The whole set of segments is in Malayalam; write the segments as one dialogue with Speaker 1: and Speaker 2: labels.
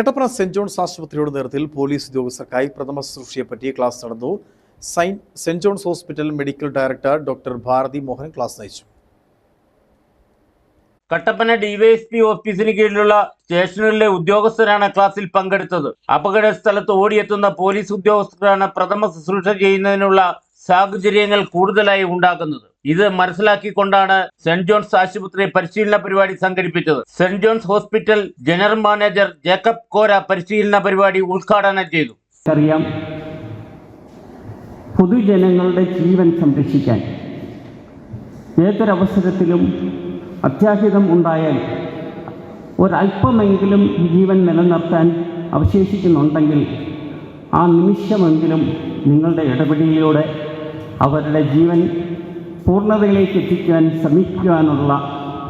Speaker 1: കട്ടപ്പന സെന്റ് ജോൺസ് ആശുപത്രിയുടെ നേതൃത്വത്തിൽ പോലീസ് ഉദ്യോഗസ്ഥർക്കായി പ്രഥമ ശുശ്രൂഷയെപ്പറ്റി ക്ലാസ് നടന്നു. Sign saint John's hospital medical director doctor Bharathi Mohan class നയിച്ചു.
Speaker 2: കട്ടപ്പന ഡിവൈഎസ്പി ഓഫീസിന് കീഴിലുള്ള സ്റ്റേഷനുകളിലെ ഉദ്യോഗസ്ഥരാണ് ക്ലാസ്സിൽ പങ്കെടുത്തത്. അപകട സ്ഥലത്ത് ഓടിയെത്തുന്ന പോലീസ് ഉദ്യോഗസ്ഥരാണ് പ്രഥമ ശുശ്രൂഷ ചെയ്യുന്നതിനുള്ള സാഹചര്യങ്ങൾ കൂടുതലായി ഉണ്ടാക്കുന്നത്. ഇത് മനസ്സിലാക്കിക്കൊണ്ടാണ് സെന്റ് ജോൺസ് ആശുപത്രി പരിശീലന പരിപാടി സംഘടിപ്പിച്ചത്. Saint John's hospital general manager Jacob Kora പരിശീലന പരിപാടി ഉദ്ഘാടനം ചെയ്തു.
Speaker 3: അറിയാം പൊതുജനങ്ങളുടെ ജീവൻ സംരക്ഷിക്കാൻ ഏതൊരവസരത്തിലും അത്യാഹിതം ഉണ്ടായാൽ ഒരല്പമെങ്കിലും ജീവൻ നിലനിർത്താൻ അവശേഷിക്കുന്നുണ്ടെങ്കിൽ ആ നിമിഷമെങ്കിലും നിങ്ങളുടെ ഇടപെടലിലൂടെ അവരുടെ ജീവൻ പൂർണതയിലേക്ക് എത്തിക്കുവാൻ ശ്രമിക്കുവാനുള്ള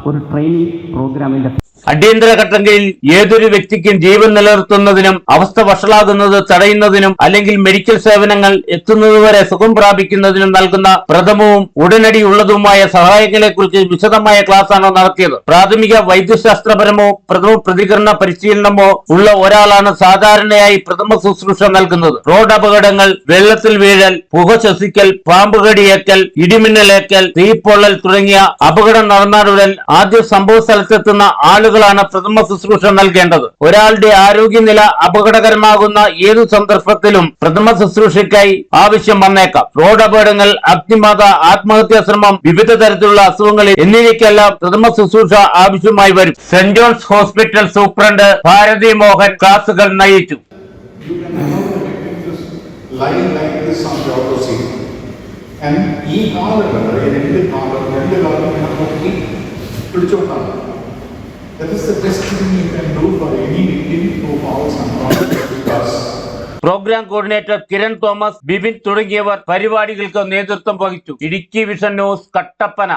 Speaker 3: ഒരു ട്രെയിനിങ് പ്രോഗ്രാമിന്റെ
Speaker 2: അടിയന്തര ഘട്ടങ്ങളിൽ ഏതൊരു വ്യക്തിക്കും ജീവൻ നിലനിർത്തുന്നതിനും അവസ്ഥ വഷളാകുന്നത് തടയുന്നതിനും അല്ലെങ്കിൽ മെഡിക്കൽ സേവനങ്ങൾ എത്തുന്നതുവരെ സുഖം പ്രാപിക്കുന്നതിനും നൽകുന്ന പ്രഥമവും ഉടനടിയുള്ളതുമായ സഹായങ്ങളെക്കുറിച്ച് വിശദമായ ക്ലാസ്സാണ് നടത്തിയത്. പ്രാഥമിക വൈദ്യശാസ്ത്രപരമോ പ്രഥമ പ്രതികരണ പരിശീലനമോ ഉള്ള ഒരാളാണ് സാധാരണയായി പ്രഥമ ശുശ്രൂഷ നൽകുന്നത്. റോഡ് അപകടങ്ങൾ വെള്ളത്തിൽ വീഴൽ പുക ശ്വസിക്കൽ പാമ്പ് കടിയേക്കൽ ഇടിമിന്നലേക്കൽ തീപ്പൊള്ളൽ തുടങ്ങിയ അപകടം നടന്നാലുടൻ ആദ്യം സംഭവ സ്ഥലത്തെത്തുന്ന ആളുകളാണ് പ്രഥമ ശുശ്രൂഷ നൽകേണ്ടത്. ഒരാളുടെ ആരോഗ്യനില അപകടകരമാകുന്ന ഏതു സന്ദർഭത്തിലും പ്രഥമ ശുശ്രൂഷയ്ക്കായി ആവശ്യം വന്നേക്കാം. റോഡ് അപകടങ്ങൾ അഗ്നിബാധ ആത്മഹത്യാ ശ്രമം വിവിധ തരത്തിലുള്ള അസുഖങ്ങൾ എന്നിവയ്ക്കെല്ലാം പ്രഥമ ശുശ്രൂഷ ആവശ്യമായി വരും. Saint John's hospital superintendent Bharathi Mohan ക്ലാസുകൾ നയിച്ചു.
Speaker 4: And ഈ കാലുകൾ രണ്ട് കാലം രണ്ട് കാലം ഇങ്ങനെ പൊക്കി
Speaker 2: program coordinator Kiran Thomas Bibin തുടങ്ങിയവർ പരിപാടികൾക്ക് നേതൃത്വം വഹിച്ചു. Idukki vision news Kattappana.